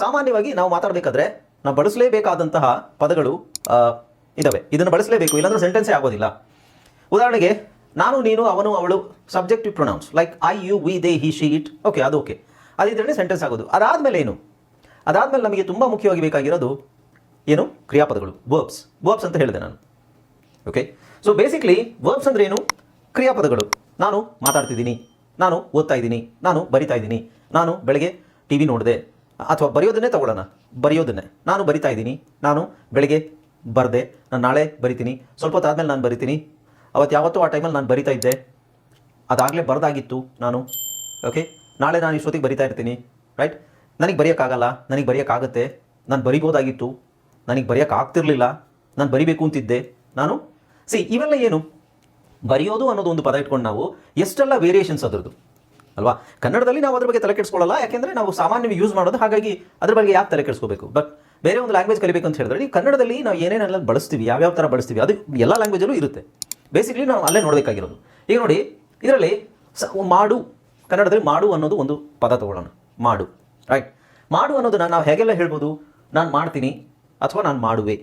ಸಾಮಾನ್ಯವಾಗಿ ನಾವು ಮಾತಾಡಬೇಕಾದ್ರೆ ನಾವು ಬಳಸಲೇಬೇಕಾದಂತಹ ಪದಗಳು ಇದ್ದಾವೆ ಇದನ್ನು ಬಳಸಲೇಬೇಕು, ಇಲ್ಲಾಂದ್ರೆ ಸೆಂಟೆನ್ಸೇ ಆಗೋದಿಲ್ಲ. ಉದಾಹರಣೆಗೆ, ನಾನು, ನೀನು, ಅವನು, ಅವಳು subjective pronouns like I you we they he she it okay ಅದು ಓಕೆ ಅದಿದ್ರೇ ಸೆಂಟೆನ್ಸ್ ಆಗೋದು. ಅದಾದಮೇಲೆ ಏನು? ಅದಾದಮೇಲೆ ನಮಗೆ ತುಂಬ ಮುಖ್ಯವಾಗಿ ಬೇಕಾಗಿರೋದು ಏನು? ಕ್ರಿಯಾಪದಗಳು ವರ್ಬ್ಸ್ ವರ್ಬ್ಸ್ ಅಂತ ಹೇಳಿದೆ ನಾನು. ಓಕೆ ಸೊ ಬೇಸಿಕ್ಲಿ ವರ್ಬ್ಸ್ ಅಂದ್ರೆ ಏನು? ಕ್ರಿಯಾಪದಗಳು. ನಾನು ಮಾತಾಡ್ತಿದ್ದೀನಿ, ನಾನು ಓದ್ತಾ ಇದ್ದೀನಿ, ನಾನು ಬರಿತಾ ಇದ್ದೀನಿ, ನಾನು ಬೆಳಗ್ಗೆ ಟಿ ವಿ ನೋಡಿದೆ ಅಥವಾ ಬರೆಯೋದನ್ನೇ ತಗೊಳ್ಳೋಣ. ಬರೆಯೋದನ್ನೇ. ನಾನು ಬರಿತಾ ಇದ್ದೀನಿ. ನಾನು ಬೆಳಿಗ್ಗೆ ಬರದೆ. ನಾನು ನಾಳೆ ಬರಿತೀನಿ. ಸ್ವಲ್ಪ ಹೊತ್ತಾದ್ಮೇಲೆ ನಾನು ಬರಿತೀನಿ. ಅವತ್ತು ಯಾವತ್ತೂ ಆ ಟೈಮಲ್ಲಿ ನಾನು ಬರಿತಾ ಇದ್ದೆ. ಅದಾಗಲೇ ಬರೆದಾಗಿತ್ತು ನಾನು. ಓಕೆ ನಾಳೆ ನಾನು ಇಷ್ಟೊತ್ತಿಗೆ ಬರಿತಾ ಇರ್ತೀನಿ. ರೈಟ್ ನನಗೆ ಬರೆಯೋಕ್ಕಾಗಲ್ಲ. ನನಗೆ ಬರೆಯೋಕ್ಕಾಗತ್ತೆ. ನಾನು ಬರಿಬೋದಾಗಿತ್ತು. ನನಗೆ ಬರೆಯೋಕ್ಕಾಗ್ತಿರ್ಲಿಲ್ಲ. ನಾನು ಬರಿಬೇಕು ಅಂತಿದ್ದೆ. ನಾನು ಸಿ ಇವೆಲ್ಲ ಏನು? ಬರೆಯೋದು ಅನ್ನೋದು ಒಂದು ಪದ ಇಟ್ಕೊಂಡು ನಾವು ಎಷ್ಟೆಲ್ಲ ವೇರಿಯೇಷನ್ಸ್ ಅದರದ್ದು? ಅಲ್ವಾ? ಕನ್ನಡದಲ್ಲಿ ನಾವು ಅದ್ರ ಬಗ್ಗೆ ತಲೆ ಕೆಡಿಸ್ಕೊಳ್ಳಲ್ಲ ಯಾಕೆಂದರೆ ನಾವು ಸಾಮಾನ್ಯವಾಗಿ ಯೂಸ್ ಮಾಡೋದು, ಹಾಗಾಗಿ ಅದ್ರ ಬಗ್ಗೆ ಯಾಕೆ ತಲೆ ಕೆಡಿಸ್ಕೋಬೇಕು ಬಟ್ ಬೇರೆ ಒಂದು ಲ್ಯಾಂಗ್ವೇಜ್ ಕಲಿಬೇಕು ಅಂತ ಹೇಳಿದ್ರೆ ಕನ್ನಡದಲ್ಲಿ ನಾವು ಏನೇನೆಲ್ಲ ಬಳಸ್ತೀವಿ, ಯಾವ್ಯಾವ ಥರ ಬಳಸ್ತೀವಿ, ಅದು ಎಲ್ಲ ಲ್ಯಾಂಗ್ವೇಜಲ್ಲೂ ಇರುತ್ತೆ. ಬೇಸಿಕಲಿ ನಾವು ಅಲ್ಲೇ ನೋಡಬೇಕಾಗಿರೋದು. ಈಗ ನೋಡಿ, ಇದರಲ್ಲಿ ಸ, ಮಾಡು, ಕನ್ನಡದಲ್ಲಿ ಮಾಡು ಅನ್ನೋದು ಒಂದು ಪದ ತಗೊಳ್ಳೋಣ. ಮಾಡು ರೈಟ್ ಮಾಡು ಅನ್ನೋದನ್ನ ನಾವು ಹೇಗೆಲ್ಲ ಹೇಳ್ಬೋದು? ನಾನು ಮಾಡ್ತೀನಿ ಅಥವಾ ನಾನು ಮಾಡುವೆ?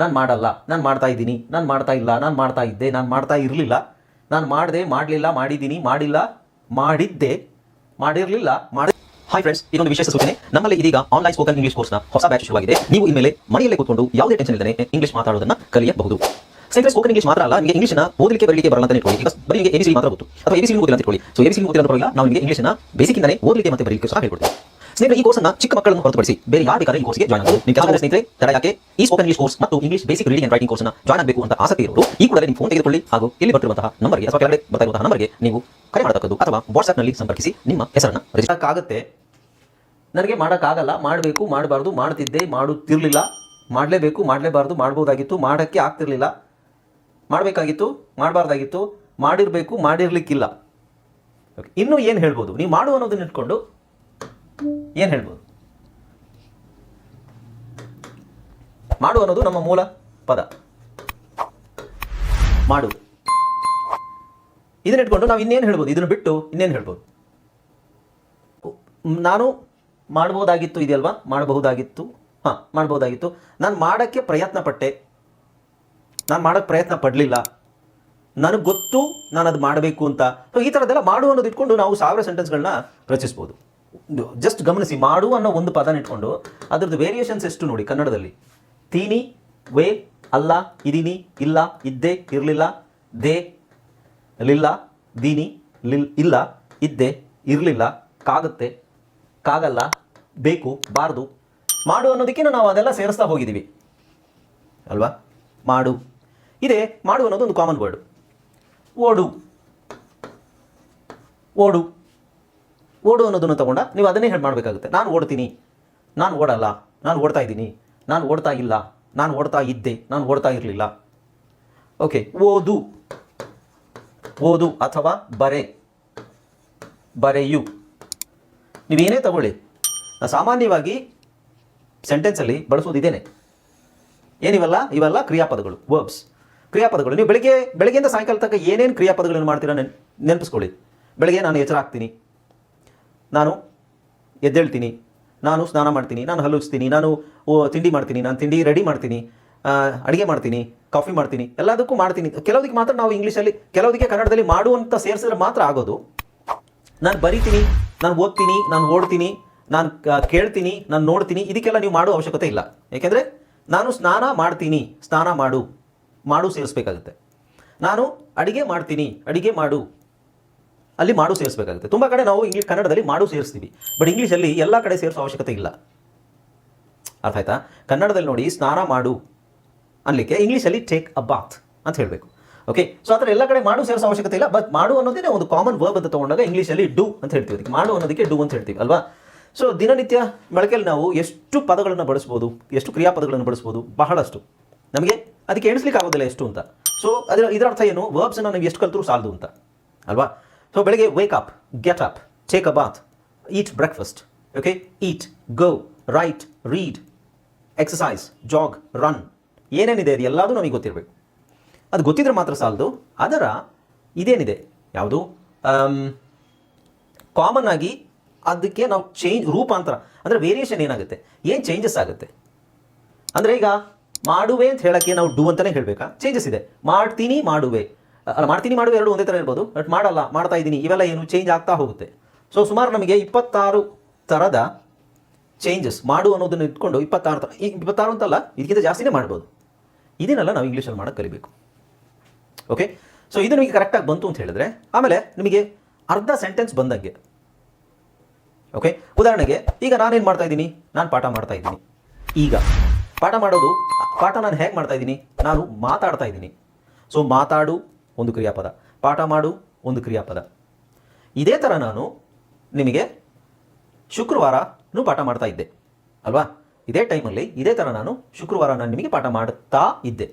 ನಾನು ಮಾಡಲ್ಲ, ನಾನು ಮಾಡ್ತಾ ಇದ್ದೀನಿ, ನಾನು ಮಾಡ್ತಾ ಇಲ್ಲ, ನಾನು ಮಾಡ್ತಾ ಇದ್ದೆ, ನಾನು ಮಾಡ್ತಾ ಇರಲಿಲ್ಲ, ನಾನು ಮಾಡಿದೆ, ಮಾಡಲಿಲ್ಲ, ಮಾಡಿದ್ದೀನಿ, ಮಾಡಿಲ್ಲ ಮಾಡಿದ್ದೆ ಮಾಡಿರಲಿಲ್ಲ, ಮಾಡಿ ಹಾಯ್ ಫ್ರೆಂಡ್ಸ್ ಇದೊಂದು ವಿಶೇಷ ಸೂಚನೆ. ನಮ್ಮಲ್ಲಿ ಇದೀಗ ಆನ್ಲೈನ್ ಸ್ಪೋಕನ್ ಇಂಗ್ಲಿಷ್ ಕೋರ್ಸ್ನ ಹೊಸ ಬ್ಯಾಚ್ ಶುರುವಾಗಿದೆ. ನೀವು ಇನ್ಮೇಲೆ ಮನೆಯಲ್ಲೇ ಕೂತ್ಕೊಂಡು ಯಾವುದೇ ಟೆನ್ಷನ್ ಇಲ್ಲದೆ ಇಂಗ್ಲಿಷ್ ಮಾತಾಡೋದನ್ನ ಕಲಿಯಬಹುದು. ಸ್ನೇಹಿತರೆ ಸ್ಪೋಕನ್ ಇಂಗ್ಲಿಷ್ ಮಾತ್ರ ಅಲ್ಲ, ನಿಮಗೆ ಇಂಗ್ಲಿಷ್ನ ಓದಲಿಕ್ಕೆ, ಬರಲಿಕ್ಕೆ ಬರಲ್ಲ ಅಂತ ಇಟ್ಕೊಳ್ಳಿ. ಈಗ ಬರೀ ಎಬಿಸಿ ಮಾತ್ರ ಗೊತ್ತು. ಅಥವಾ ಎಬಿಸಿ ಓದಿಲ್ಲ ಅಂತ ಇಟ್ಕೊಳ್ಳಿ. ಸೊ ಎಬಿಸಿ ಓದಿಲ್ಲ ಅಂತ ನಾವು ನಿಮಗೆ ಇಂಗ್ಲಿಷ್ನ ಬೇಸಿಕ್ಕಿಂದಲೇ ಓದಲಿಕ್ಕೆ ಮತ್ತೆ ಬರಲಿಕ್ಕೆ ಸಹ ಹೇಳ್ಕೊಡ್ತೀವಿ. ಸ್ನೇಹಿತರೆ, ಈ ಕೋರ್ಸ್ನ ಚಿಕ್ಕ ಮಕ್ಕಳನ್ನು ಹೊರತುಪಡಿಸಿ ಬೇರೆ ಯಾರು ಬೇಕಾದ್ರೆ ಈ ಕೋರ್ಸ್ಗೆ ಜಾಯ್ನ್ ಆಗಬಹುದು ನಿಮ್ಮ ಕೆಲವು ಸ್ನೇಹಿತರೆ, ತಡ ಯಾಕೆ? ಈ ಸ್ಪೋಕನ್ ಇಂಗ್ಲಿಷ್ ಕೋರ್ಸ್ ಮತ್ತು English basic reading and writing ಕೋರ್ಸ್ನ ಜಾಯ್ನ್ ಆಗಬೇಕು ಅಂತ ಆಸಕ್ತಿ ಇರೋರು, ಈ ಕೂಡಲೇ ನಿಮ್ಮ ಫೋನ್ ತೆಗೆದುಕೊಳ್ಳಿ ಹಾಗೂ ಇಲ್ಲಿ ಬರ್ತಿರುವಂತಹ ನಂಬರ್ಗೆ ಅಥವಾ ಕೆಳಗಡೆ ಬರ್ತಾ ಇರುವಂತಹ ನಂಬರ್ಗೆ ನೀವು ಕರೆ ಮಾಡತಕ್ಕದ್ದು ಅಥವಾ ವಾಟ್ಸ್ಆಪ್ನಲ್ಲಿ ಸಂಪರ್ಕಿಸಿ ನಿಮ್ಮ ಹೆಸರನ್ನ ರಿಜಿಸ್ಟರ್ ಆಗುತ್ತೆ ನನಗೆ ಮಾಡೋಕ್ಕಾಗಲ್ಲ, ಮಾಡಬೇಕು, ಮಾಡಬಾರ್ದು, ಮಾಡ್ತಿದ್ದೆ, ಮಾಡುತ್ತಿರಲಿಲ್ಲ, ಮಾಡಲೇಬೇಕು, ಮಾಡಲೇಬಾರ್ದು, ಮಾಡ್ಬೋದಾಗಿತ್ತು, ಮಾಡೋಕ್ಕೆ ಆಗ್ತಿರ್ಲಿಲ್ಲ, ಮಾಡಬೇಕಾಗಿತ್ತು, ಮಾಡಬಾರ್ದಾಗಿತ್ತು, ಮಾಡಿರಬೇಕು, ಮಾಡಿರಲಿಕ್ಕಿಲ್ಲ. ಓಕೆ, ಇನ್ನು ಏನು ಹೇಳ್ಬೋದು? ನೀವು ಮಾಡು ಅನ್ನೋದನ್ನ ಇಟ್ಕೊಂಡು ಏನು ಹೇಳ್ಬೋದು? ಮಾಡು ಅನ್ನೋದು ನಮ್ಮ ಮೂಲ ಪದ. ಮಾಡು. ಇದನ್ನ ಇಟ್ಕೊಂಡು ನಾವು ಇನ್ನೇನು ಹೇಳ್ಬೋದು? ಇದನ್ನು ಬಿಟ್ಟು ಇನ್ನೇನು ಹೇಳ್ಬೋದು? ನಾನು ಮಾಡ್ಬೋದಾಗಿತ್ತು ಇದೆಯಲ್ವಾ? ಮಾಡಬಹುದಾಗಿತ್ತು. ಹಾ, ಮಾಡ್ಬೋದಾಗಿತ್ತು. ನಾನು ಮಾಡೋಕ್ಕೆ ಪ್ರಯತ್ನ ಪಟ್ಟೆ. ನಾನು ಮಾಡೋಕ್ಕೆ ಪ್ರಯತ್ನ ಪಡಲಿಲ್ಲ. ನನಗೆ ಗೊತ್ತು ನಾನು ಅದು ಮಾಡಬೇಕು ಅಂತ. ಈ ಥರದ್ದೆಲ್ಲ ಮಾಡು ಅನ್ನೋದು ಇಟ್ಕೊಂಡು ನಾವು ಸಾವಿರ ಸೆಂಟೆನ್ಸ್ಗಳನ್ನ ರಚಿಸ್ಬೋದು. ಜಸ್ಟ್ ಗಮನಿಸಿ, ಮಾಡು ಅನ್ನೋ ಒಂದು ಪದನ ಇಟ್ಕೊಂಡು ಅದರದ್ದು ವೇರಿಯೇಷನ್ಸ್ ಎಷ್ಟು ನೋಡಿ ಕನ್ನಡದಲ್ಲಿ. ತೀನಿ, ವೇ, ಅಲ್ಲ, ಇದೀನಿ, ಇಲ್ಲ, ಇದ್ದೆ, ಇರಲಿಲ್ಲ, ದೇ, ಲಿಲ್ಲ, ದೀನಿ, ಲಿಲ್, ಇಲ್ಲ, ಇದ್ದೆ, ಇರಲಿಲ್ಲ, ಕಾಗುತ್ತೆ, ಕಾಗಲ್ಲ, ಬೇಕು, ಬಾರ್ದು. ಮಾಡು ಅನ್ನೋದಕ್ಕಿಂತ ನಾವು ಅದೆಲ್ಲ ಸೇರಿಸ್ತಾ ಹೋಗಿದ್ದೀವಿ. ಅಲ್ವಾ? ಮಾಡು. ಇದೇ, ಮಾಡು ಅನ್ನೋದು ಒಂದು ಕಾಮನ್ ವರ್ಡ್ ಓಡು. ಓಡು. ಓಡು ಅನ್ನೋದನ್ನು ತಗೊಂಡ ನೀವು ಅದನ್ನೇ ಹೇಳಿ ಮಾಡಬೇಕಾಗುತ್ತೆ. ನಾನು ಓಡ್ತೀನಿ. ನಾನು ಓಡಲ್ಲ. ನಾನು ಓಡ್ತಾ ಇದ್ದೀನಿ. ನಾನು ಓಡ್ತಾ ಇಲ್ಲ. ನಾನು ಓಡ್ತಾ ಇದ್ದೆ. ನಾನು ಓಡ್ತಾ ಇರಲಿಲ್ಲ. ಓಕೆ ಓದು. ಓದು ಅಥವಾ ಬರೆ. ಬರೆಯು. ನೀವೇನೇ ತಗೊಳ್ಳಿ. ನಾನು ಸಾಮಾನ್ಯವಾಗಿ ಸೆಂಟೆನ್ಸಲ್ಲಿ ಬಳಸೋದು ಇದೇನೆ ಏನಿವಲ್ಲ ಇವೆಲ್ಲ? ಕ್ರಿಯಾಪದಗಳು ವರ್ಬ್ಸ್ ಕ್ರಿಯಾಪದಗಳು. ನೀವು ಬೆಳಗ್ಗೆ, ಬೆಳಗ್ಗೆಯಿಂದ ಸಾಯಂಕಾಲ ತನಕ ಏನೇನು ಕ್ರಿಯಾಪದಗಳನ್ನು ಮಾಡ್ತೀರ ನೆನ್, ನೆನಪಿಸ್ಕೊಳ್ಳಿ. ಬೆಳಗ್ಗೆ ನಾನು ಎಚ್ಚರ ಆಗ್ತೀನಿ ನಾನು ಎದ್ದೇಳ್ತೀನಿ, ನಾನು ಸ್ನಾನ ಮಾಡ್ತೀನಿ, ನಾನು ಹಲ್ಲುಚ್ತೀನಿ ನಾನು ತಿಂಡಿ ಮಾಡ್ತೀನಿ, ನಾನು ತಿಂಡಿ ರೆಡಿ ಮಾಡ್ತೀನಿ ಅಡುಗೆ ಮಾಡ್ತೀನಿ ಕಾಫಿ ಮಾಡ್ತೀನಿ, ಎಲ್ಲದಕ್ಕೂ ಮಾಡ್ತೀನಿ. ಕೆಲವೊದಕ್ಕೆ ಮಾತ್ರ ನಾವು ಇಂಗ್ಲೀಷಲ್ಲಿ, ಕೆಲವೊದಕ್ಕೆ ಕನ್ನಡದಲ್ಲಿ ಮಾಡುವಂಥ ಸೇರಿಸಿದ್ರೆ ಮಾತ್ರ ಆಗೋದು. ನಾನು ಬರಿತೀನಿ, ನಾನು ಓದ್ತೀನಿ, ನಾನು ಓಡ್ತೀನಿ, ನಾನು ಕೇಳ್ತೀನಿ, ನಾನು ನೋಡ್ತೀನಿ, ಇದಕ್ಕೆಲ್ಲ ನೀವು ಮಾಡೋ ಅವಶ್ಯಕತೆ ಇಲ್ಲ. ಏಕೆಂದರೆ ನಾನು ಸ್ನಾನ ಮಾಡ್ತೀನಿ, ಸ್ನಾನ ಮಾಡು ಮಾಡು ಸೇರಿಸ್ಬೇಕಾಗುತ್ತೆ. ನಾನು ಅಡುಗೆ ಮಾಡ್ತೀನಿ, ಅಡುಗೆ ಮಾಡು. ಅಲ್ಲಿ ಮಾಡು ಸೇರಿಸಬೇಕಾಗುತ್ತೆ. ತುಂಬ ಕಡೆ ನಾವು ಇಂಗ್ಲೀಷ್ ಕನ್ನಡದಲ್ಲಿ ಮಾಡು ಸೇರಿಸ್ತೀವಿ. ಬಟ್ ಇಂಗ್ಲೀಷಲ್ಲಿ ಎಲ್ಲ ಕಡೆ ಸೇರಿಸೋ ಅವಶ್ಯಕತೆ ಇಲ್ಲ. ಅರ್ಥ ಆಯ್ತಾ? ಕನ್ನಡದಲ್ಲಿ ನೋಡಿ, ಸ್ನಾನ ಮಾಡು ಅನ್ಲಿಕ್ಕೆ ಇಂಗ್ಲೀಷಲ್ಲಿ ಟೇಕ್ ಅ ಬಾತ್ ಅಂತ ಹೇಳಬೇಕು. ಓಕೆ ಸೊ ಅದರ ಎಲ್ಲ ಕಡೆ ಮಾಡು ಸೇರಿಸೋ ಅವಶ್ಯಕತೆ ಇಲ್ಲ. ಬಟ್ ಮಾಡು ಅನ್ನೋದೇ ಒಂದು ಕಾಮನ್ ವರ್ಬ್ ಅಂತ ತಗೊಂಡಾಗ ಇಂಗ್ಲೀಷಲ್ಲಿ ಡು ಅಂತ ಹೇಳ್ತೀವಿ ಅದಕ್ಕೆ. ಮಾಡು ಅನ್ನೋದಕ್ಕೆ ಡು ಅಂತ ಹೇಳ್ತೀವಿ, ಅಲ್ವಾ? ಸೊ ದಿನನಿತ್ಯ ಬಳಕೆಯಲ್ಲಿ ನಾವು ಎಷ್ಟು ಪದಗಳನ್ನು ಬಳಸ್ಬೋದು, ಎಷ್ಟು ಕ್ರಿಯಾಪದಗಳನ್ನು ಬಳಸ್ಬೋದು ಬಹಳಷ್ಟು. ನಮಗೆ ಅದಕ್ಕೆ ಎಣಿಸ್ಲಿಕ್ಕೆ ಆಗೋದಿಲ್ಲ ಎಷ್ಟು ಅಂತ. ಸೊ ಅದರ ಇದರ ಅರ್ಥ ಏನು? ವರ್ಬ್ಸನ್ನು ನಾವು ಎಷ್ಟು ಕಲ್ತರೂ ಸಾಲದು ಅಂತ. ಅಲ್ವಾ? ಸೊ ಬೆಳಗ್ಗೆ wake up get up take a bath eat breakfast okay eat go write read exercise jog run ಏನೇನಿದೆ ಅದು ಎಲ್ಲದೂ ನಮಗೆ ಗೊತ್ತಿರಬೇಕು. ಅದು ಗೊತ್ತಿದ್ರೆ ಮಾತ್ರ ಸಾಲದು. ಅದರ ಇದೇನಿದೆ? ಯಾವುದು? ಕಾಮನ್ ಆಗಿ ಅದಕ್ಕೆ ನಾವು ಚೇಂಜ್ ರೂಪಾಂತರ, ಅಂದರೆ ವೇರಿಯೇಷನ್ ಏನಾಗುತ್ತೆ? ಏನು ಚೇಂಜಸ್ ಆಗುತ್ತೆ? ಅಂದರೆ ಈಗ ಮಾಡುವೆ ಅಂತ ಹೇಳೋಕ್ಕೆ ನಾವು ಡು ಅಂತಲೇ ಹೇಳಬೇಕಾ? ಚೇಂಜಸ್ ಇದೆ. ಮಾಡ್ತೀನಿ, ಮಾಡುವೆ. ಅಲ್ಲ, ಮಾಡ್ತೀನಿ, ಮಾಡುವ ಎರಡು ಒಂದೇ ಥರ ಇರ್ಬೋದು ಬಟ್ ಮಾಡಲ್ಲ, ಮಾಡ್ತಾ ಇದ್ದೀನಿ, ಇವೆಲ್ಲ ಏನು ಚೇಂಜ್ ಆಗ್ತಾ ಹೋಗುತ್ತೆ. ಸೊ ಸುಮಾರು ನಮಗೆ ಇಪ್ಪತ್ತಾರು ಥರದ ಚೇಂಜಸ್ ಮಾಡು ಅನ್ನೋದನ್ನು ಇಟ್ಕೊಂಡು ಇಪ್ಪತ್ತಾರು ಥರ ಇಪ್ಪತ್ತಾರು ಅಂತಲ್ಲ ಇದಕ್ಕಿಂತ ಜಾಸ್ತಿನೇ ಮಾಡ್ಬೋದು. ಇದನ್ನೆಲ್ಲ ನಾವು ಇಂಗ್ಲೀಷಲ್ಲಿ ಮಾಡೋಕ್ಕೆ ಕಲಿಬೇಕು. ಓಕೆ ಸೊ ಇದು ನಿಮಗೆ ಕರೆಕ್ಟಾಗಿ ಬಂತು ಅಂತ ಹೇಳಿದ್ರೆ, ಆಮೇಲೆ ನಿಮಗೆ ಅರ್ಧ ಸೆಂಟೆನ್ಸ್ ಬಂದಂಗೆ. ಓಕೆ ಉದಾಹರಣೆಗೆ, ಈಗ ನಾನೇನು ಮಾಡ್ತಾ ಇದ್ದೀನಿ? ನಾನು ಪಾಠ ಮಾಡ್ತಾ ಇದ್ದೀನಿ. ಈಗ, ಪಾಠ ಮಾಡೋದು, ಪಾಠ ನಾನು ಹೇಗೆ ಮಾಡ್ತಾ ಇದ್ದೀನಿ? ನಾನು ಮಾತಾಡ್ತಾ ಇದ್ದೀನಿ. ಸೊ ಮಾತಾಡು ಒಂದು ಕ್ರಿಯಾಪದ. ಪಾಠ ಮಾಡು, ಒಂದು ಕ್ರಿಯಾಪದ. ಇದೇ ಥರ ನಾನು ನಿಮಗೆ ಶುಕ್ರವಾರನೂ ಪಾಠ ಮಾಡ್ತಾ ಇದ್ದೆ. ಅಲ್ವಾ? ಇದೇ ಟೈಮಲ್ಲಿ ಇದೇ ಥರ ನಾನು ಶುಕ್ರವಾರ ನಾನು ನಿಮಗೆ ಪಾಠ ಮಾಡ್ತಾ ಇದ್ದೆ.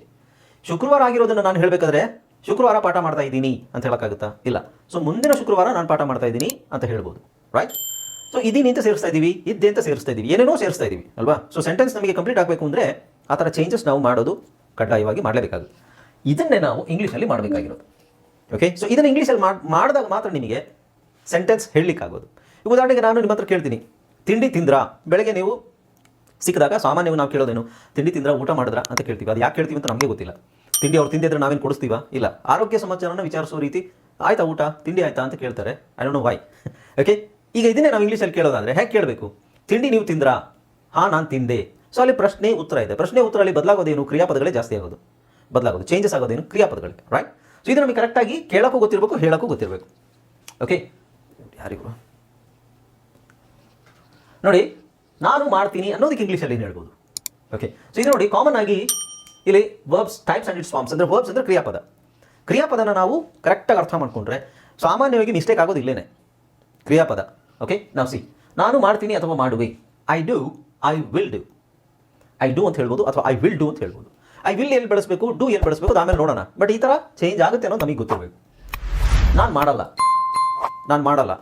ಶುಕ್ರವಾರ ಆಗಿರೋದನ್ನು ನಾನು ಹೇಳಬೇಕಾದ್ರೆ ಶುಕ್ರವಾರ ಪಾಠ ಮಾಡ್ತಾ ಇದ್ದೀನಿ ಅಂತ ಹೇಳೋಕ್ಕಾಗುತ್ತಾ? ಇಲ್ಲ. ಸೊ ಮುಂದಿನ ಶುಕ್ರವಾರ ನಾನು ಪಾಠ ಮಾಡ್ತಾ ಇದ್ದೀನಿ ಅಂತ ಹೇಳ್ಬೋದು. ರೈಟ್ ಸೊ ಇದೀನಿ ಅಂತ ಸೇರಿಸ್ತಾ ಇದ್ದೀವಿ ಇದ್ದೆ ಅಂತ ಸೇರಿಸ್ತಾ ಇದ್ದೀವಿ ಏನೇನೋ ಸೇರಿಸ್ತಾ ಇದ್ದೀವಿ ಅಲ್ವಾ? ಸೊ ಸೆಂಟೆನ್ಸ್ ನಮಗೆ ಕಂಪ್ಲೀಟ್ ಆಗಬೇಕು ಅಂದರೆ ಆ ಥರ ಚೇಂಜಸ್ ನಾವು ಮಾಡೋದು ಕಡ್ಡಾಯವಾಗಿ ಮಾಡಲೇಬೇಕಾಗುತ್ತೆ. ಇದನ್ನೇ ನಾವು ಇಂಗ್ಲೀಷಲ್ಲಿ ಮಾಡಬೇಕಾಗಿರೋದು. ಓಕೆ ಸೊ ಇದನ್ನು ಇಂಗ್ಲೀಷಲ್ಲಿ ಮಾಡಿ, ಮಾಡಿದಾಗ ಮಾತ್ರ ನಿಮಗೆ ಸೆಂಟೆನ್ಸ್ ಹೇಳಲಿಕ್ಕಾಗೋದು. ಉದಾಹರಣೆಗೆ ನಾನು ನಿಮ್ಮ ಹತ್ರ ಕೇಳ್ತೀನಿ. ತಿಂಡಿ ತಿಂದ್ರಾ? ಬೆಳಗ್ಗೆ ನೀವು ಸಿಕ್ಕಿದಾಗ ಸಾಮಾನ್ಯವಾಗಿ ನಾವು ಕೇಳೋದೇನು? ತಿಂಡಿ ತಿಂದ್ರ, ಊಟ ಮಾಡಿದ್ರಾ ಅಂತ ಕೇಳ್ತೀವಿ. ಅದು ಯಾಕೆ ಕೇಳ್ತೀವಿ ಅಂತ ನಮಗೆ ಗೊತ್ತಿಲ್ಲ. ತಿಂಡಿ ಅವ್ರು ತಿಂದಿದ್ರೆ ನಾವೇನು ಕೊಡಿಸ್ತೀವ? ಇಲ್ಲ. ಆರೋಗ್ಯ ಸಮಾಚಾರನ ವಿಚಾರಿಸೋ ರೀತಿ, ಆಯ್ತಾ ಊಟ? ತಿಂಡಿ ಆಯ್ತಾ? ಅಂತ ಕೇಳ್ತಾರೆ. I don't know why okay ಈಗ ಇದನ್ನೇ ನಾವು ಇಂಗ್ಲೀಷಲ್ಲಿ ಕೇಳೋದಾದ್ರೆ ಹೇಗೆ ಕೇಳಬೇಕು? ತಿಂಡಿ ನೀವು ತಿಂದ್ರಾ? ಹಾ, ನಾನು ತಿಂದೆ. ಸೊ ಅಲ್ಲಿ ಪ್ರಶ್ನೆ ಉತ್ತರ ಇದೆ. ಪ್ರಶ್ನೆ ಉತ್ತರ ಅಲ್ಲಿ ಬದಲಾಗೋದೇನು? ಕ್ರಿಯಾಪದಗಳೇ ಜಾಸ್ತಿ ಆಗೋದು. ಬದಲಾಗೋದು ಚೇಂಜಸ್ ಆಗೋದೇನು? ಕ್ರಿಯಾಪದಗಳಿಗೆ ರೈಟ್ ಸೊ ಇದು ನಮಗೆ ಕರೆಕ್ಟಾಗಿ ಕೇಳೋಕ್ಕೂ ಗೊತ್ತಿರಬೇಕು, ಹೇಳೋಕ್ಕೂ ಗೊತ್ತಿರಬೇಕು. ಓಕೆ ಯಾರಿಗೂ ನೋಡಿ, ನಾನು ಮಾಡ್ತೀನಿ ಅನ್ನೋದಕ್ಕೆ ಇಂಗ್ಲೀಷಲ್ಲಿ ಏನು ಹೇಳ್ಬೋದು? ಓಕೆ ಸೊ ಇದು ನೋಡಿ ಕಾಮನ್ ಆಗಿ ಇಲ್ಲಿ verbs types and its forms ಅಂದರೆ ವರ್ಬ್ಸ್ ಅಂದರೆ ಕ್ರಿಯಾಪದ. ಕ್ರಿಯಾಪದನ ನಾವು ಕರೆಕ್ಟಾಗಿ ಅರ್ಥ ಮಾಡ್ಕೊಂಡ್ರೆ ಸಾಮಾನ್ಯವಾಗಿ ಮಿಸ್ಟೇಕ್ ಆಗೋದು ಇಲ್ಲೇನೆ. ಕ್ರಿಯಾಪದ. ಓಕೆ ನಾವು ಸಿ ನಾನು ಮಾಡ್ತೀನಿ ಅಥವಾ ಮಾಡುವೆ. I do I will do I do ಅಂತ ಹೇಳ್ಬೋದು ಅಥವಾ ಐ ವಿಲ್ ಡೂ ಅಂತ ಹೇಳ್ಬೋದು. ಐ ವಿಲ್ ಎಲ್ಲಿ ಬಳಸಬೇಕು ಡೂ ಎಲ್ಲಿ ಬಳಸಬೇಕು ಆಮೇಲೆ ನೋಡೋಣ. ಬಟ್ ಈ ಥರ ಚೇಂಜ್ ಆಗುತ್ತೆ ಅನ್ನೋದು ನಮಗೆ ಗೊತ್ತಿರಬೇಕು. ನಾನು ಮಾಡಲ್ಲ. ನಾನು ಮಾಡಲ್ಲ.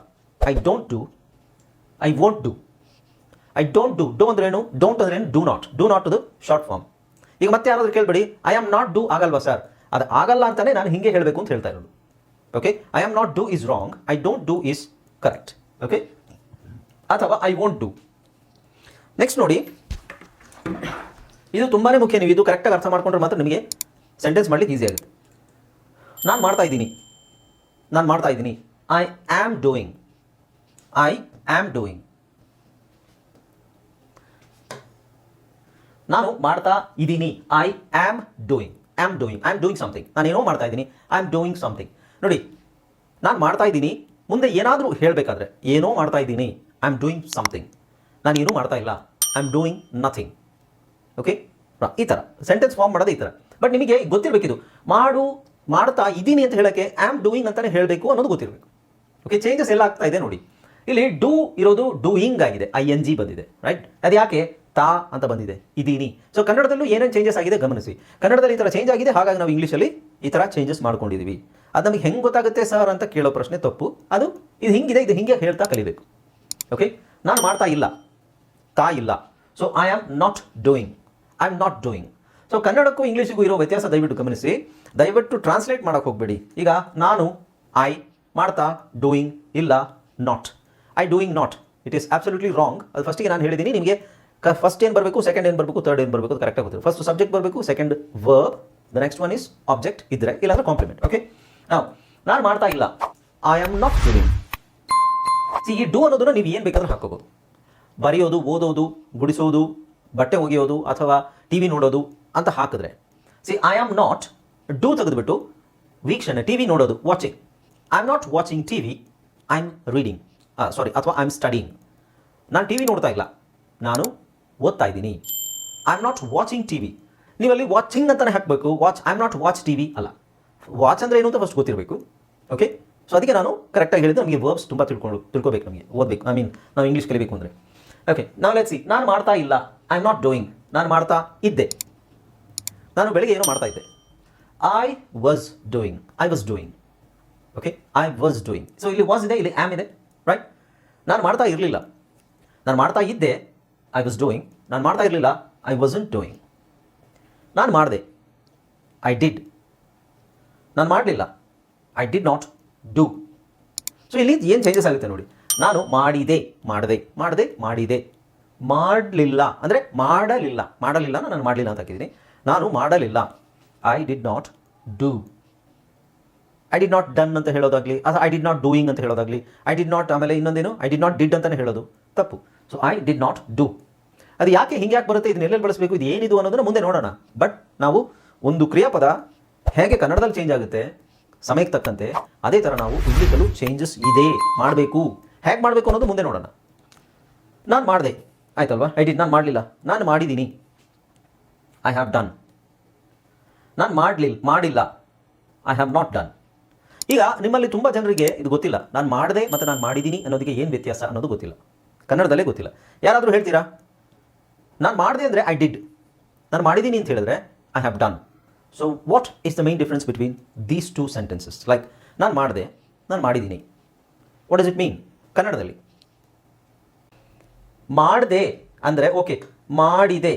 I don't do I won't do I don't do do ಅಂದ್ರೆ ಏನು? ಡೋಂಟ್ ಅಂದ್ರೆ ಏನು? ಡೂ ನಾಟ್ ಡೂ ನಾಟ್ ಅದು ಶಾರ್ಟ್ ಫಾರ್ಮ್ ಈಗ ಮತ್ತೆ ಯಾರಾದರೂ ಕೇಳಬೇಡಿ. ಐ ಆಮ್ ನಾಟ್ ಡೂ ಆಗಲ್ವಾ ಸರ್ ಅದು ಆಗಲ್ಲ ಅಂತಾನೆ ನಾನು ಹಿಂಗೆ ಹೇಳಬೇಕು ಅಂತ ಹೇಳ್ತಾ ಇರೋದು. Okay I am not do is wrong I don't do is correct okay ಅಥವಾ ಐ ವೋಂಟ್ ಡೂ ನೆಕ್ಸ್ಟ್ ನೋಡಿ. ಇದು ತುಂಬಾ ಮುಖ್ಯ. ನೀವು ಇದು ಕರೆಕ್ಟಾಗಿ ಅರ್ಥ ಮಾಡ್ಕೊಂಡ್ರೆ ಮಾತ್ರ ನಿಮಗೆ ಸೆಂಟೆನ್ಸ್ ಮಾಡ್ಲಿಕ್ಕೆ ಈಸಿ ಆಗುತ್ತೆ. ನಾನು ಮಾಡ್ತಾ ಇದ್ದೀನಿ. ನಾನು ಮಾಡ್ತಾ ಇದ್ದೀನಿ. I am doing I am doing ನಾನು ಮಾಡ್ತಾ ಇದ್ದೀನಿ. I am doing am doing I am doing something ನಾನು ಏನೋ ಮಾಡ್ತಾ ಇದ್ದೀನಿ. ಐ ಆಮ್ ಡೂಯಿಂಗ್ ಸಮಥಿಂಗ್ ನೋಡಿ, ನಾನು ಮಾಡ್ತಾ ಇದ್ದೀನಿ. ಮುಂದೆ ಏನಾದರೂ ಹೇಳಬೇಕಾದ್ರೆ, ಏನೋ ಮಾಡ್ತಾ ಇದ್ದೀನಿ. ಐ ಆಮ್ ಡೂಯಿಂಗ್ ಸಮಥಿಂಗ್ ನಾನು ಏನೂ ಮಾಡ್ತಾ ಇಲ್ಲ. I am doing nothing okay ಈ ಥರ ಸೆಂಟೆನ್ಸ್ ಫಾರ್ಮ್ ಮಾಡೋದು ಈ ಥರ ಬಟ್ ನಿಮಗೆ ಗೊತ್ತಿರಬೇಕಿದು. ಮಾಡು, ಮಾಡ್ತಾ ಇದ್ದೀನಿ ಅಂತ ಹೇಳೋಕ್ಕೆ ಐ ಆಮ್ ಡೂಯಿಂಗ್ ಅಂತಲೇ ಹೇಳಬೇಕು ಅನ್ನೋದು ಗೊತ್ತಿರಬೇಕು. ಓಕೆ ಚೇಂಜಸ್ ಎಲ್ಲ ಆಗ್ತಾ ಇದೆ ನೋಡಿ. ಇಲ್ಲಿ ಡೂ ಇರೋದು ಡೂಯಿಂಗ್ ಆಗಿದೆ. ಐ ಎನ್ ಜಿ ಬಂದಿದೆ. ರೈಟ್ ಅದು ಯಾಕೆ? ತಾ ಅಂತ ಬಂದಿದೆ. ಇದೀನಿ. ಸೊ ಕನ್ನಡದಲ್ಲೂ ಏನೇನು ಚೇಂಜಸ್ ಆಗಿದೆ ಗಮನಿಸಿ. ಕನ್ನಡದಲ್ಲಿ ಈ ಥರ ಚೇಂಜ್ ಆಗಿದೆ. ಹಾಗಾಗಿ ನಾವು ಇಂಗ್ಲೀಷಲ್ಲಿ ಈ ಥರ ಚೇಂಜಸ್ ಮಾಡ್ಕೊಂಡಿದ್ದೀವಿ ಅದು ನಮಗೆ ಹೆಂಗೆ ಗೊತ್ತಾಗುತ್ತೆ ಸರ್ ಅಂತ ಕೇಳೋ ಪ್ರಶ್ನೆ ತಪ್ಪು. ಅದು ಇದು ಹಿಂಗಿದೆ, ಇದು ಹಿಂಗೆ ಹೇಳ್ತಾ ಕಲಿಬೇಕು. ಓಕೆ ನಾನು ಮಾಡ್ತಾ ಇಲ್ಲ. ತಾ ಇಲ್ಲ. So I am not doing I am not doing so ಕನ್ನಡಕ್ಕೂ ಇಂಗ್ಲೀಷಿಗೂ ಇರೋ ವ್ಯತ್ಯಾಸ ದಯವಿಟ್ಟು ಗಮನಿಸಿ. ದಯವಿಟ್ಟು ಟ್ರಾನ್ಸ್ಲೇಟ್ ಮಾಡೋಕೆ ಹೋಗಬೇಡಿ. ಈಗ ನಾನು ಐ ಮಾಡ್ತಾ ಡೂಯಿಂಗ್ ಇಲ್ಲ not I doing not it is absolutely wrong ಅದು ಫಸ್ಟಿಗೆ ನಾನು ಹೇಳಿದ್ದೀನಿ, ನಿಮಗೆ ಕ ಫಸ್ಟ್ ಏನು ಬರಬೇಕು ಸೆಕೆಂಡ್ ಏನು ಬರಬೇಕು ತರ್ಡ್ ಏನು ಬರಬೇಕು ಅದು ಕರೆಕ್ಟಾಗಿ ಆಗುತ್ತೆ ಫಸ್ಟ್ ಸಬ್ಜೆಕ್ಟ್ ಬರಬೇಕು second verb the next one is object ಇದ್ದರೆ ಇಲ್ಲಾಂದ್ರೆ ಕಾಂಪ್ಲಿಮೆಂಟ್ ಓಕೆ ನಾವು ನಾನು ಮಾಡ್ತಾ ಇಲ್ಲ. I am not doing see ಈ ಡೂ ಅನ್ನೋದನ್ನು ನೀವು ಏನು ಬೇಕಾದರೂ ಹಾಕೋಬೋದು. ಬರೆಯೋದು, ಓದೋದು, ಗುಡಿಸೋದು ಬಟ್ಟೆ ಒಗೆಯೋದು ಅಥವಾ ಟಿ ವಿ ನೋಡೋದು ಅಂತ ಹಾಕಿದ್ರೆ see I am not do ತೆಗೆದುಬಿಟ್ಟು ವೀಕ್ಷಣೆ ಟಿ ವಿ ನೋಡೋದು watching I am not watching TV I am reading sorry ಅಥವಾ ಐ ಆಮ್ ಸ್ಟಡಿಂಗ್ ನಾನು ಟಿ ವಿ ನೋಡ್ತಾ ಇಲ್ಲ. ನಾನು ಓದ್ತಾ ಇದ್ದೀನಿ. I am not watching TV ನೀವಲ್ಲಿ ವಾಚಿಂಗ್ ಅಂತಲೇ ಹಾಕಬೇಕು. Watch I am not watch TV ಅಲ್ಲ. ವಾಚ್ ಅಂದರೆ ಏನು ಅಂತ ಫಸ್ಟ್ ಗೊತ್ತಿರಬೇಕು. ಓಕೆ ಸೊ ಅದಕ್ಕೆ ನಾನು ಕರೆಕ್ಟಾಗಿ ಹೇಳಿದ್ರೆ ನಮಗೆ ವರ್ಬ್ಸ್ ತುಂಬ ತಿಳ್ಕೊಂಡು ತಿಳ್ಕೊಬೇಕು ನಮಗೆ, ಓದಬೇಕು. ಐ ಮೀನ್ ನಾವು ಇಂಗ್ಲೀಷ್ ಕಲಿಬೇಕು ಅಂದರೆ. ಓಕೆ ನಾವು ಲೆಟ್ಸಿ ನಾನು ಮಾಡ್ತಾ ಇಲ್ಲ. ಐ ಆಮ್ ನಾಟ್ ಡೂಯಿಂಗ್ ನಾನು ಮಾಡ್ತಾ ಇದ್ದೆ. ನಾನು ಬೆಳಿಗ್ಗೆ ಏನೋ ಮಾಡ್ತಾ ಇದ್ದೆ. I was doing I was doing okay I was doing so ಇಲ್ಲಿ ವಾಸ್ ಇದೆ, ಇಲ್ಲಿ ಆಮ್ ಇದೆ ರೈಟ್ ನಾನು ಮಾಡ್ತಾ ಇರಲಿಲ್ಲ. ನಾನು ಮಾಡ್ತಾ ಇದ್ದೆ ಐ ವಾಸ್ ಡೂಯಿಂಗ್ ನಾನು ಮಾಡ್ತಾ ಇರಲಿಲ್ಲ ಐ ವಾಸಂಟ್ ಡೂಯಿಂಗ್ ನಾನು ಮಾಡಿದೆ. ಐ ಡಿಡ್ ನಾನು ಮಾಡಲಿಲ್ಲ. I did not do so ಇಲ್ಲಿ ಏನು ಚೇಂಜಸ್ ಆಗುತ್ತೆ ನೋಡಿ. ನಾನು ಮಾಡಿದೆ ಮಾಡಿದೆ ಮಾಡಿದೆ ಮಾಡಿದೆ. ಮಾಡಲಿಲ್ಲ. ಅಂದರೆ ಮಾಡಲಿಲ್ಲ. ಮಾಡಲಿಲ್ಲ ನಾನು ಮಾಡಲಿಲ್ಲ ಅಂತ ಹಾಕಿದ್ದೀನಿ. ನಾನು ಮಾಡಲಿಲ್ಲ. I did not do I did not done ಅಂತ ಹೇಳೋದಾಗಲಿ, ಅಥವಾ ಐ ಡಿಡ್ ನಾಟ್ ಡೂಯಿಂಗ್ ಅಂತ ಹೇಳೋದಾಗಲಿ ಐ ಡಿಡ್ ನಾಟ್ ಆಮೇಲೆ ಇನ್ನೊಂದೇನು? ಐ ಡಿಡ್ ನಾಟ್ ಡಿಡ್ ಅಂತಲೇ ಹೇಳೋದು. ತಪ್ಪು. So I did not do ಅದು ಯಾಕೆ ಹಿಂಗೆ ಯಾಕೆ ಬರುತ್ತೆ? ಇದನ್ನ ಎಲ್ಲೆಲ್ಲಿ ಬಳಸಬೇಕು? ಇದು ಏನಿದು ಅನ್ನೋದನ್ನ ಮುಂದೆ ನೋಡೋಣ. ಬಟ್ ನಾವು ಒಂದು ಕ್ರಿಯಾಪದ ಹೇಗೆ ಕನ್ನಡದಲ್ಲಿ ಚೇಂಜ್ ಆಗುತ್ತೆ, ಸಮಯಕ್ಕೆ ತಕ್ಕಂತೆ, ಅದೇ ಥರ ನಾವು ಇಂಗ್ಲೀಷಲ್ಲೂ ಚೇಂಜಸ್ ಇದೆ. ಮಾಡಬೇಕು. ಹೇಗೆ ಮಾಡಬೇಕು ಅನ್ನೋದು ಮುಂದೆ ನೋಡೋಣ. ನಾನು ಮಾಡಿದೆ. ಆಯ್ತಲ್ವಾ? ಐ ಡಿಡ್ ನಾನು ಮಾಡಲಿಲ್ಲ. ನಾನು ಮಾಡಿದ್ದೀನಿ. ಐ ಹ್ಯಾವ್ ಡನ್ ನಾನು ಮಾಡಲಿಲ್ಲ ಮಾಡಿಲ್ಲ. ಐ ಹ್ಯಾವ್ ನಾಟ್ ಡನ್ ಈಗ ನಿಮ್ಮಲ್ಲಿ ತುಂಬ ಜನರಿಗೆ ಇದು ಗೊತ್ತಿಲ್ಲ. ನಾನು ಮಾಡಿದೆ ಮತ್ತು ನಾನು ಮಾಡಿದ್ದೀನಿ ಅನ್ನೋದಕ್ಕೆ ಏನು ವ್ಯತ್ಯಾಸ ಅನ್ನೋದು ಗೊತ್ತಿಲ್ಲ. ಕನ್ನಡದಲ್ಲೇ ಗೊತ್ತಿಲ್ಲ. ಯಾರಾದರೂ ಹೇಳ್ತೀರಾ? ನಾನು ಮಾಡಿದೆ ಅಂದರೆ ಐ ಡಿಡ್ ನಾನು ಮಾಡಿದ್ದೀನಿ ಅಂತ ಹೇಳಿದ್ರೆ I have done so what is the main difference between these two sentences like ನಾನು ಮಾಡಿದೆ, ನಾನು ಮಾಡಿದ್ದೀನಿ. ವಾಟ್ ಇಸ್ ಇಟ್ ಮೀನ್ ಕನ್ನಡದಲ್ಲಿ. ಮಾಡಿದೆ ಅಂದರೆ ಓಕೆ, ಮಾಡಿದೆ.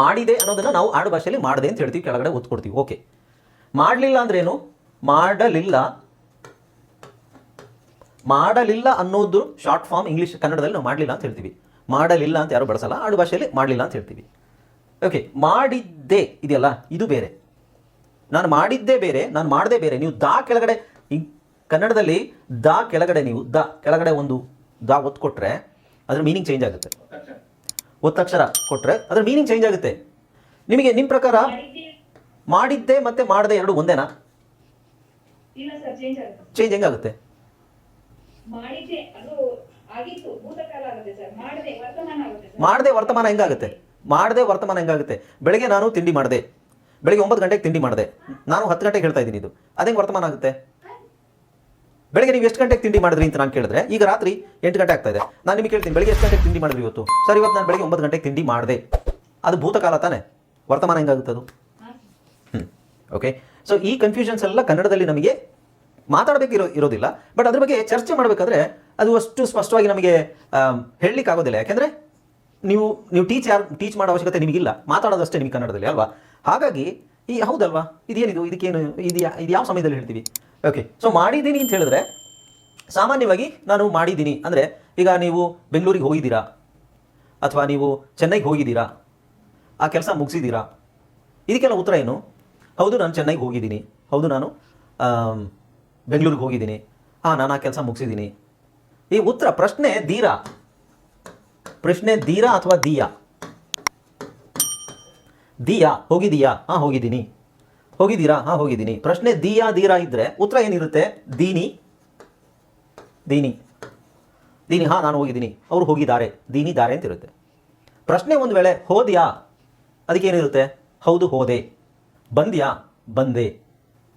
ಮಾಡಿದೆ ಅನ್ನೋದನ್ನ ನಾವು ಆಡು ಭಾಷೆಯಲ್ಲಿ ಮಾಡಿದೆ ಅಂತ ಹೇಳ್ತೀವಿ, ಕೆಳಗಡೆ ಒತ್ತು ಓಕೆ. ಮಾಡಲಿಲ್ಲ ಅಂದ್ರೇನು ಮಾಡಲಿಲ್ಲ. ಮಾಡಲಿಲ್ಲ ಅನ್ನೋದು ಶಾರ್ಟ್ ಫಾರ್ಮ್ ಇಂಗ್ಲೀಷ್ ಕನ್ನಡದಲ್ಲಿ ನಾವು ಮಾಡಲಿಲ್ಲ ಅಂತ ಹೇಳ್ತೀವಿ. ಮಾಡಲಿಲ್ಲ ಅಂತ ಯಾರು ಬಳಸಲ್ಲ, ಆಡು ಭಾಷೆಯಲ್ಲಿ ಮಾಡಲಿಲ್ಲ ಅಂತ ಹೇಳ್ತೀವಿ. ಓಕೆ, ಮಾಡಿದ್ದೆ ಇದೆಯಲ್ಲ, ಇದು ಬೇರೆ. ನಾನು ಮಾಡಿದ್ದೇ ಬೇರೆ, ನಾನು ಮಾಡದೆ ಬೇರೆ. ನೀವು ದಾ ಕೆಳಗಡೆ ಕನ್ನಡದಲ್ಲಿ ದಾ ಕೆಳಗಡೆ ನೀವು, ದ ಕೆಳಗಡೆ ಒಂದು ದಾ ಒತ್ತು ಕೊಟ್ಟರೆ ಅದ್ರ ಮೀನಿಂಗ್ ಚೇಂಜ್ ಆಗುತ್ತೆ. ಒತ್ತಕ್ಷರ ಕೊಟ್ಟರೆ ಅದ್ರ ಮೀನಿಂಗ್ ಚೇಂಜ್ ಆಗುತ್ತೆ. ನಿಮಗೆ ನಿಮ್ಮ ಪ್ರಕಾರ ಮಾಡಿದ್ದೆ ಮತ್ತೆ ಮಾಡದೆ ಎರಡು ಒಂದೇನಾ? ಚೇಂಜ್ ಹೆಂಗಾಗುತ್ತೆ ವರ್ತಮಾನ ಮಾಡದೆ ವರ್ತಮಾನ ಹೆಂಗಾಗುತ್ತೆ ಮಾಡದೆ ವರ್ತಮಾನ ಹೆಂಗಾಗುತ್ತೆ ಬೆಳಗ್ಗೆ ನಾನು ತಿಂಡಿ ಮಾಡಿದೆ. ಬೆಳಗ್ಗೆ ಒಂಬತ್ತು ಗಂಟೆಗೆ ತಿಂಡಿ ಮಾಡಿದೆ. ನಾನು ಹತ್ತು ಗಂಟೆಗೆ ಹೇಳ್ತಾ ಇದ್ದೀನಿ ಇದು. ಅದೇ ವರ್ತಮಾನ ಆಗುತ್ತೆ? ಬೆಳಗ್ಗೆ ನೀವು ಎಷ್ಟು ಗಂಟೆಗೆ ತಿಂಡಿ ಮಾಡಿದ್ರಿ ಅಂತ ನಾನು ಕೇಳಿದ್ರೆ, ಈಗ ರಾತ್ರಿ ಎಂಟು ಗಂಟೆ ಆಗ್ತಾ ಇದೆ. ನಾನು ನಿಮಗೆ ಕೇಳ್ತೀನಿ, ಬೆಳಗ್ಗೆ ಎಷ್ಟು ಗಂಟೆಗೆ ತಿಂಡಿ ಮಾಡಿದ್ರಿ ಇವತ್ತು? ಸರ್, ಇವತ್ತು ನಾನು ಬೆಳಗ್ಗೆ ಒಂಬತ್ತು ಗಂಟೆಗೆ ತಿಂಡಿ ಮಾಡಿದೆ. ಅದು ಭೂತಕಾಲ ತಾನೆ. ವರ್ತಮಾನ ಹೆಂಗಾಗುತ್ತೆ ಅದು? ಹಾ. ಓಕೆ ಸೊ ಈ ಕನ್ಫ್ಯೂಷನ್ಸ್ ಎಲ್ಲ ಕನ್ನಡದಲ್ಲಿ ನಮಗೆ ಮಾತಾಡಬೇಕಿರೋ ಇರೋದಿಲ್ಲ. ಬಟ್ ಅದ್ರ ಬಗ್ಗೆ ಚರ್ಚೆ ಮಾಡಬೇಕಾದ್ರೆ ಅದು ಅಷ್ಟು ಸ್ಪಷ್ಟವಾಗಿ ನಮಗೆ ಹೇಳಲಿಕ್ಕೆ ಆಗೋದಿಲ್ಲ. ಯಾಕೆಂದರೆ ನೀವು ನೀವು ಟೀಚ್ ಯಾರು ಟೀಚ್ ಮಾಡೋ ಅವಶ್ಯಕತೆ ನಿಮಗಿಲ್ಲ. ಮಾತಾಡೋದಷ್ಟೇ ನಿಮಗೆ ಕನ್ನಡದಲ್ಲಿ, ಅಲ್ವಾ? ಹಾಗಾಗಿ ಈ ಹೌದಲ್ವಾ? ಇದೇನಿದು? ಇದಕ್ಕೇನು ಇದು ಇದು ಯಾವ ಸಮಯದಲ್ಲಿ ಹೇಳ್ತೀವಿ? ಓಕೆ ಸೊ ಮಾಡಿದ್ದೀನಿ ಅಂತ ಹೇಳಿದ್ರೆ, ಸಾಮಾನ್ಯವಾಗಿ ನಾನು ಮಾಡಿದ್ದೀನಿ, ಅಂದರೆ ಈಗ ನೀವು ಬೆಂಗಳೂರಿಗೆ ಹೋಗಿದ್ದೀರಾ? ಅಥವಾ ನೀವು ಚೆನ್ನೈಗೆ ಹೋಗಿದ್ದೀರಾ? ಆ ಕೆಲಸ ಮುಗಿಸಿದ್ದೀರಾ? ಇದಕ್ಕೆಲ್ಲ ಉತ್ತರ ಏನು? ಹೌದು, ನಾನು ಚೆನ್ನೈಗೆ ಹೋಗಿದ್ದೀನಿ. ಹೌದು, ನಾನು ಬೆಂಗಳೂರಿಗೆ ಹೋಗಿದ್ದೀನಿ. ಹಾಂ ನಾನು ಆ ಕೆಲಸ ಮುಗಿಸಿದ್ದೀನಿ. ಈ ಉತ್ತರ, ಪ್ರಶ್ನೆ ದೀರಾ ಪ್ರಶ್ನೆ ದೀರಾ ಅಥವಾ ದೀಯಾ? ದೀಯಾ ಹೋಗಿದೀಯಾ ಹಾಂ ಹೋಗಿದ್ದೀನಿ. ಹೋಗಿದ್ದೀರಾ? ಹಾಂ, ಹೋಗಿದ್ದೀನಿ. ಪ್ರಶ್ನೆ ದೀಯಾ ದೀರಾ ಇದ್ದರೆ ಉತ್ತರ ಏನಿರುತ್ತೆ? ದೀನಿ. ದೀನಿ. ದೀನಿ, ಹಾ, ನಾನು ಹೋಗಿದ್ದೀನಿ. ಅವ್ರು ಹೋಗಿದ್ದಾರೆ. ದೀನಿ ದಾರೆ ಅಂತ ಇರುತ್ತೆ ಪ್ರಶ್ನೆ ಒಂದು ವೇಳೆ, ಹೋದ್ಯಾ? ಅದಕ್ಕೆ ಏನಿರುತ್ತೆ? ಹೌದು, ಹೋದೆ. ಬಂದ್ಯಾ? ಬಂದೆ.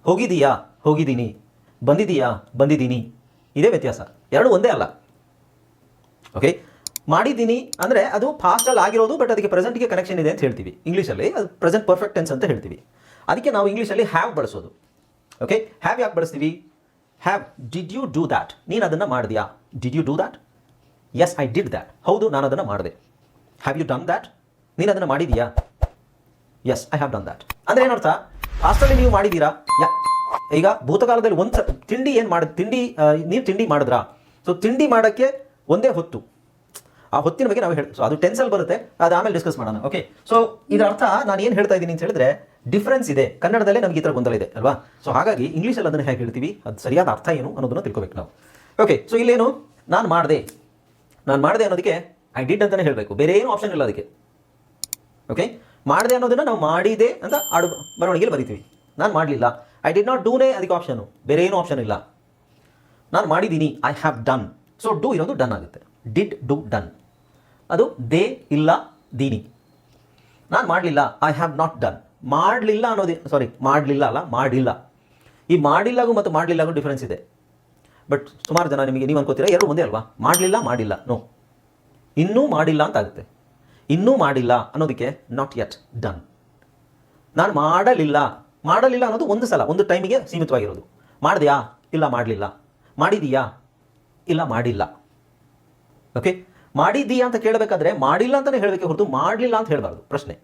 ಹೋಗಿದೀಯಾ ಹೋಗಿದ್ದೀನಿ. ಬಂದಿದೀಯಾ ಬಂದಿದ್ದೀನಿ. ಇದೇ ವ್ಯತ್ಯಾಸ. ಎರಡು ಒಂದೇ ಅಲ್ಲ. ಓಕೆ ಮಾಡಿದ್ದೀನಿ ಅಂದರೆ ಅದು ಫಾಸ್ಟಲ್ಲಿ ಆಗಿರೋದು ಬಟ್ ಅದಕ್ಕೆ ಪ್ರೆಸೆಂಟ್ಗೆ ಕನೆಕ್ಷನ್ ಇದೆ ಅಂತ ಹೇಳ್ತೀವಿ. ಇಂಗ್ಲೀಷಲ್ಲಿ ಅದು ಪ್ರೆಸೆಂಟ್ ಪರ್ಫೆಕ್ಟ್ ಟೆನ್ಸ್ ಅಂತ ಹೇಳ್ತೀವಿ. ಅದಕ್ಕೆ ನಾವು ಇಂಗ್ಲೀಷಲ್ಲಿ ಹ್ಯಾವ್ ಬಳಸೋದು. ಓಕೆ ಹ್ಯಾವ್ ಯಾಕೆ ಬಳಸ್ತೀವಿ? Have did you do that ನೀನು ಅದನ್ನು ಮಾಡಿದ್ಯಾ? Did you do that yes I did that ಹೌದು, ನಾನು ಅದನ್ನು ಮಾಡಿದೆ. ಹ್ಯಾವ್ ಯು ಡನ್ ದ್ಯಾಟ್ ನೀನು ಅದನ್ನು ಮಾಡಿದೀಯಾ? Yes I have done that ಅಂದರೆ ಏನರ್ಥ? ಫಾಸ್ಟಲ್ಲಿ ನೀವು ಮಾಡಿದ್ದೀರಾ ಯಾ ಈಗ ಭೂತಕಾಲದಲ್ಲಿ ಒಂದು ತಿಂಡಿ ಏನು ಮಾಡಿ ತಿಂಡಿ ನೀವು ತಿಂಡಿ ಮಾಡಿದ್ರಾ? ಸೊ ತಿಂಡಿ ಮಾಡೋಕ್ಕೆ ಒಂದೇ ಹೊತ್ತು. ಆ ಹೊತ್ತಿನ ಬಗ್ಗೆ ನಾವು ಹೇಳಿ ಸೊ ಅದು ಟೆನ್ಸಲ್ಲಿ ಬರುತ್ತೆ, ಅದು ಆಮೇಲೆ ಡಿಸ್ಕಸ್ ಮಾಡೋಣ ಓಕೆ ಸೊ ಇದರ ಅರ್ಥ ನಾನು ಏನು ಹೇಳ್ತಾ ಇದ್ದೀನಿ ಅಂತ ಹೇಳಿದ್ರೆ ಡಿಫ್ರೆನ್ಸ್ ಇದೆ. ಕನ್ನಡದಲ್ಲೇ ನಮಗೆ ಈ ಥರ ಗೊಂದಲ ಇದೆ, ಅಲ್ವಾ? ಸೊ ಹಾಗಾಗಿ ಇಂಗ್ಲೀಷಲ್ಲಿ ಅದನ್ನು ಹೇಗೆ ಹೇಳ್ತೀವಿ, ಅದು ಸರಿಯಾದ ಅರ್ಥ ಏನು ಅನ್ನೋದನ್ನು ತಿಳ್ಕೊಬೇಕು ನಾವು. ಓಕೆ ಸೊ ಇಲ್ಲೇನು? ನಾನು ಮಾಡಿದೆ. ನಾನು ಮಾಡಿದೆ ಅನ್ನೋದಕ್ಕೆ ಐ ಡಿಡ್ ಅಂತಲೇ ಹೇಳಬೇಕು. ಬೇರೆ ಏನು ಆಪ್ಷನ್ ಇಲ್ಲ ಅದಕ್ಕೆ. ಓಕೆ ಮಾಡಿದೆ ಅನ್ನೋದನ್ನ ನಾವು ಮಾಡಿದೆ ಅಂತ ಆಡು ಬರವಣಿಗೆಯಲ್ಲಿ ಬರಿತೀವಿ. ನಾನು ಮಾಡಲಿಲ್ಲ. ಐ ಡಿಡ್ ನಾಟ್ ಡೂನೇ ಅದಕ್ಕೆ ಆಪ್ಷನು ಬೇರೆ ಏನೂ ಆಪ್ಷನ್ ಇಲ್ಲ. ನಾನು ಮಾಡಿದ್ದೀನಿ I have done so do ಇರೋದು ಡನ್ ಆಗುತ್ತೆ. ಡಿಡ್ ಡು ಡನ್ ಅದು ದೇ ಇಲ್ಲ, ದೀನಿ. ನಾನು ಮಾಡಲಿಲ್ಲ ಐ ಹ್ಯಾವ್ ನಾಟ್ ಡನ್ ಮಾಡಲಿಲ್ಲ ಅನ್ನೋದು ಸಾರಿ ಮಾಡಲಿಲ್ಲ ಅಲ್ಲ, ಮಾಡಿಲ್ಲ. ಈ ಮಾಡಿಲ್ಲಾಗೂ ಮತ್ತು ಮಾಡಲಿಲ್ಲಾಗೂ ಡಿಫ್ರೆನ್ಸ್ ಇದೆ. ಬಟ್ ಸುಮಾರು ಜನ ನಿಮಗೆ, ನೀವು ಅನ್ಕೋತೀರಾ, ಎರಡು ಒಂದೇ ಅಲ್ವಾ? ಮಾಡಲಿಲ್ಲ, ಮಾಡಿಲ್ಲ ನೋ ಇನ್ನೂ ಮಾಡಿಲ್ಲ ಅಂತ ಆಗುತ್ತೆ. ಇನ್ನೂ ಮಾಡಿಲ್ಲ ಅನ್ನೋದಕ್ಕೆ ನಾಟ್ ಯಟ್ ಡನ್ ನಾನು ಮಾಡಲಿಲ್ಲ. ಮಾಡಲಿಲ್ಲ ಅನ್ನೋದು ಒಂದು ಸಲ, ಒಂದು ಟೈಮಿಗೆ ಸೀಮಿತವಾಗಿರೋದು. ಮಾಡಿದೆಯಾ? ಇಲ್ಲ, ಮಾಡಲಿಲ್ಲ. ಮಾಡಿದೀಯಾ? ಇಲ್ಲ, ಮಾಡಿಲ್ಲ. ಓಕೆ ಮಾಡಿದೀಯಾ ಅಂತ ಕೇಳಬೇಕಾದ್ರೆ ಮಾಡಿಲ್ಲ ಅಂತಲೇ ಹೇಳಬೇಕೆ ಹೊರತು ಮಾಡಲಿಲ್ಲ ಅಂತ ಹೇಳಬಾರ್ದು. ಪ್ರಶ್ನೆ.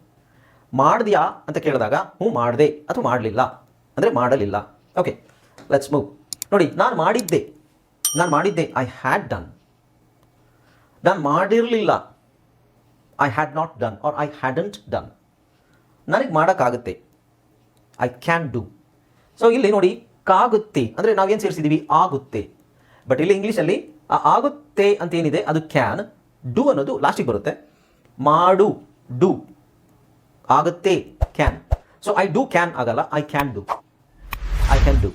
ಮಾಡಿದ್ಯಾ ಅಂತ ಕೇಳಿದಾಗ, ಹ್ಞೂ, ಮಾಡಿದೆ. ಅಥವಾ ಮಾಡಲಿಲ್ಲ. ಅಂದರೆ ಮಾಡಲಿಲ್ಲ. ಓಕೆ ಲೆಟ್ಸ್ ಮೂವ್ ನೋಡಿ, ನಾನು ಮಾಡಿದ್ದೆ. ನಾನು ಮಾಡಿದ್ದೆ. ಐ ಹ್ಯಾಡ್ ಡನ್ ನಾನು ಮಾಡಿರಲಿಲ್ಲ. I had not done or I hadn't done ನನಗೆ ಮಾಡೋಕ್ಕಾಗುತ್ತೆ. ಐ ಕ್ಯಾನ್ ಡೂ ಸೊ ಇಲ್ಲಿ ನೋಡಿ, ಕಾಗುತ್ತೆ. ಅಂದರೆ ನಾವೇನು ಸೇರಿಸಿದ್ದೀವಿ ಆಗುತ್ತೆ. ಬಟ್ ಇಲ್ಲಿ ಇಂಗ್ಲೀಷಲ್ಲಿ ಆ ಆಗುತ್ತೆ ಅಂತ ಏನಿದೆ ಅದು ಕ್ಯಾನ್ ಡು ಅನ್ನೋದು ಲಾಸ್ಟಿಗೆ ಬರುತ್ತೆ. ಮಾಡು ಡು ಆಗುತ್ತೆ can so I do can ಆಗಲ್ಲ I can do I can do